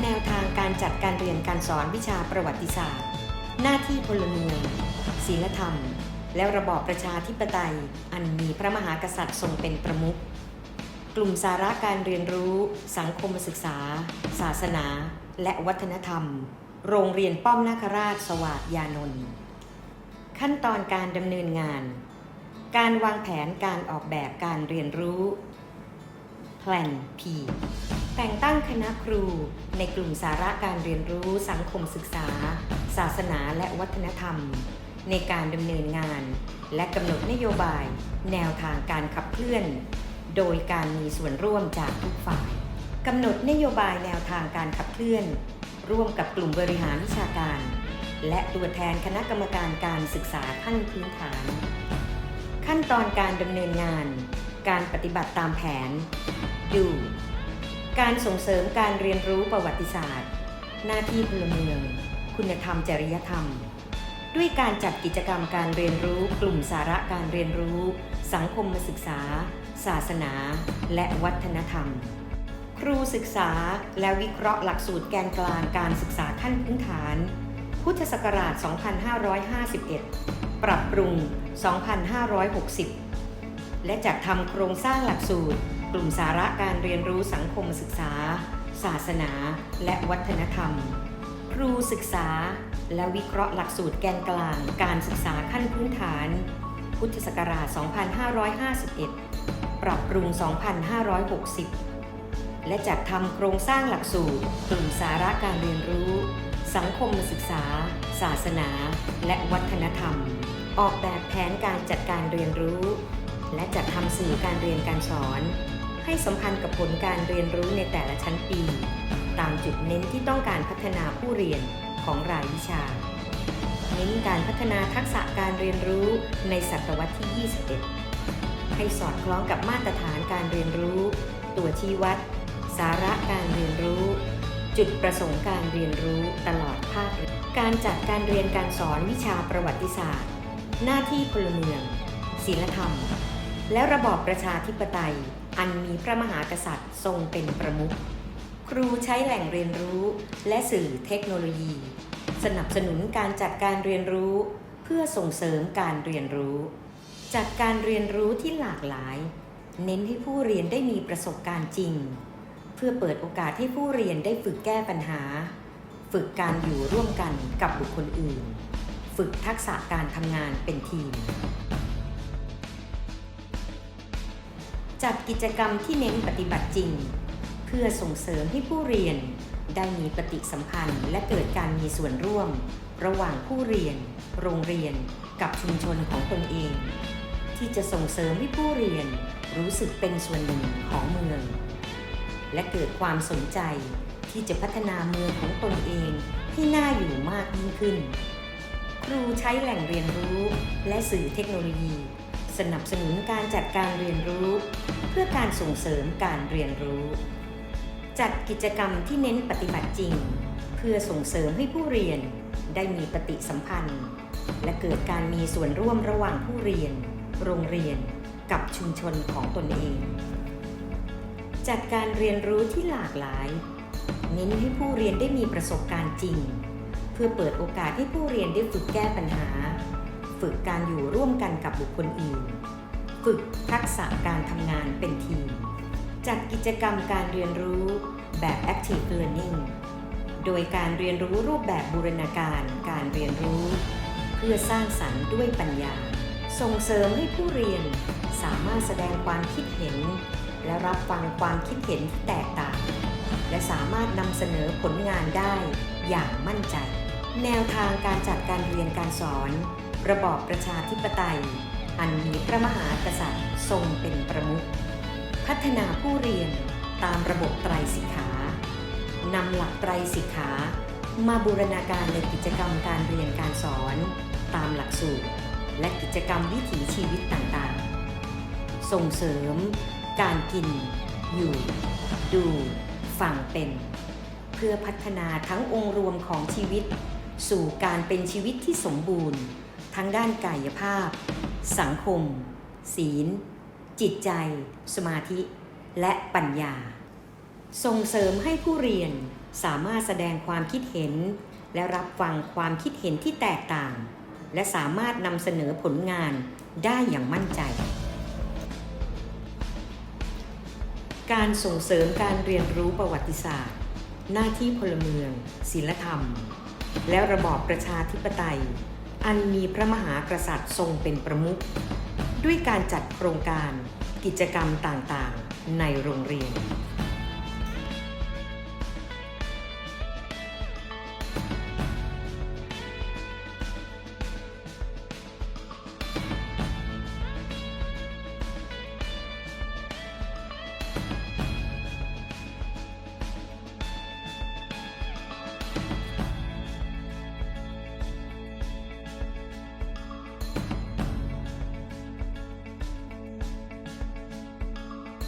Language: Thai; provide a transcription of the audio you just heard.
แนวทางการจัดการเรียนการสอนวิชาประวัติศาสตร์ หน้าที่พลเมืองศีลธรรม และระบอบประชาธิปไตย อันมีพระมหากษัตริย์ทรงเป็นประมุขกลุ่มสาระการเรียนรู้ สังคมศึกษา ศาสนา และวัฒนธรรม โรงเรียนป้อมนาคราชสวาสยานนท์ขั้นตอนการดำเนินงาน การวางแผนการออกแบบการเรียนรู้ Plan P แต่งตั้งคณะครูในกลุ่มสาระการเรียนรู้สังคมศึกษา ศาสนาและวัฒนธรรม ในการดำเนินงาน และกำหนดนโยบาย แนวทางการขับเคลื่อน โดยการมีส่วนร่วมจากทุกฝ่ายกำหนดนโยบายแนวทางการขับเคลื่อน ร่วมกับกลุ่มบริหารวิชาการ และตัวแทนคณะกรรมการการศึกษาขั้นพื้นฐาน ขั้นตอนการดำเนินงาน การปฏิบัติตามแผนดู การส่งเสริมการเรียนรู้ประวัติศาสตร์ หน้าที่พลเมือง คุณธรรมจริยธรรม ด้วยการจัดกิจกรรมการเรียนรู้กลุ่มสาระการเรียนรู้ สังคมศึกษา ศาสนา และวัฒนธรรม ครูศึกษาและวิเคราะห์หลักสูตรแกนกลางการศึกษาขั้นพื้นฐาน พุทธศักราช 2551 ปรับปรุง 2560 และจัดทำโครงสร้างหลักสูตร กลุ่มสาระการเรียนรู้สังคมศึกษา ศาสนา และวัฒนธรรม ครูศึกษา และวิเคราะห์หลักสูตรแกนกลาง การศึกษาขั้นพื้นฐาน พุทธศักราช 2551 ปรับปรุง 2560 และจัดทำโครงสร้างหลักสูตร กลุ่มสาระการเรียนรู้ สังคมศึกษา ศาสนา และวัฒนธรรม ออกแบบแผนการจัดการเรียนรู้และจัดทำสื่อการเรียนการสอน ให้สัมพันธ์กับผลการเรียนรู้ในแต่ละชั้นปี ตามจุดเน้นที่ต้องการพัฒนาผู้เรียนของรายวิชา เน้นการพัฒนาทักษะการเรียนรู้ในศตวรรษที่ 21 ให้สอดคล้องกับมาตรฐานการเรียนรู้ ตัวชี้วัด สาระการเรียนรู้ จุดประสงค์การเรียนรู้ตลอดภาคการจัดการเรียนการสอนวิชาประวัติศาสตร์ หน้าที่พลเมือง ศีลธรรม และระบอบประชาธิปไตย อันมีพระมหากษัตริย์ทรงเป็นประมุข ครูใช้แหล่งเรียนรู้และสื่อเทคโนโลยี สนับสนุนการจัดการเรียนรู้ เพื่อส่งเสริมการเรียนรู้ จัดการเรียนรู้ที่หลากหลาย เน้นให้ผู้เรียนได้มีประสบการณ์จริง เพื่อเปิดโอกาสให้ผู้เรียนได้ฝึกแก้ปัญหา ฝึกการอยู่ร่วมกันกับบุคคลอื่น ฝึกทักษะการทำงานเป็นทีม จัดกิจกรรมที่เน้นปฏิบัติจริง เพื่อส่งเสริมให้ผู้เรียน ได้มีปฏิสัมพันธ์ และเกิดการมีส่วนร่วม ระหว่างผู้เรียน โรงเรียน กับชุมชนของตนเอง ที่จะส่งเสริมให้ผู้เรียน รู้สึกเป็นส่วนหนึ่งของเมือง และเกิดความสนใจที่จะพัฒนาเมืองของตนเองให้น่าอยู่มากยิ่งขึ้น ครูใช้แหล่งเรียนรู้และสื่อเทคโนโลยี สนับสนุนการจัดการเรียนรู้ เพื่อการส่งเสริมการเรียนรู้ จัดกิจกรรมที่เน้นปฏิบัติจริง เพื่อส่งเสริมให้ผู้เรียนได้มีปฏิสัมพันธ์ และเกิดการมีส่วนร่วมระหว่างผู้เรียน โรงเรียน กับชุมชนของตนเอง จัดการเรียนรู้ที่หลากหลาย เน้นให้ผู้เรียนได้มีประสบการณ์จริง เพื่อเปิดโอกาสให้ผู้เรียนได้ฝึกแก้ปัญหา ฝึกการอยู่ร่วมกันกับบุคคลอื่น ฝึกทักษะการทำงานเป็นทีม จัดกิจกรรมการเรียนรู้แบบ active learning โดยการเรียนรู้รูปแบบบูรณาการการเรียนรู้ เพื่อสร้างสรรค์ด้วยปัญญา ส่งเสริมให้ผู้เรียนสามารถแสดงความคิดเห็น และรับฟังความคิดเห็นที่แตกต่าง และสามารถนำเสนอผลงานได้อย่างมั่นใจ แนวทางการจัดการเรียนการสอน ระบอบประชาธิปไตย อันมีพระมหากษัตริย์ทรงเป็นประมุข พัฒนาผู้เรียนตามระบบไตรสิกขานำหลักไตรสิกขา มาบูรณาการในกิจกรรมการเรียนการสอน ตามหลักสูตร และกิจกรรมวิถีชีวิตต่างๆ ส่งเสริม การกิน อยู่ ดูฟังเป็น เพื่อพัฒนาทั้งองค์รวมของชีวิต สู่การเป็นชีวิตที่สมบูรณ์ ทั้งด้านกายภาพ สังคม ศีล จิตใจ สมาธิ และปัญญา ส่งเสริมให้ผู้เรียนสามารถแสดงความคิดเห็น และรับฟังความคิดเห็นที่แตกต่าง และสามารถนำเสนอผลงานได้อย่างมั่นใจ การส่งเสริมการเรียนรู้ประวัติศาสตร์ หน้าที่พลเมือง ศิลธรรม และระบอบประชาธิปไตย อันมีพระมหากษัตริย์ทรงเป็นประมุขด้วยการจัดโครงการกิจกรรมต่างๆ ในโรงเรียน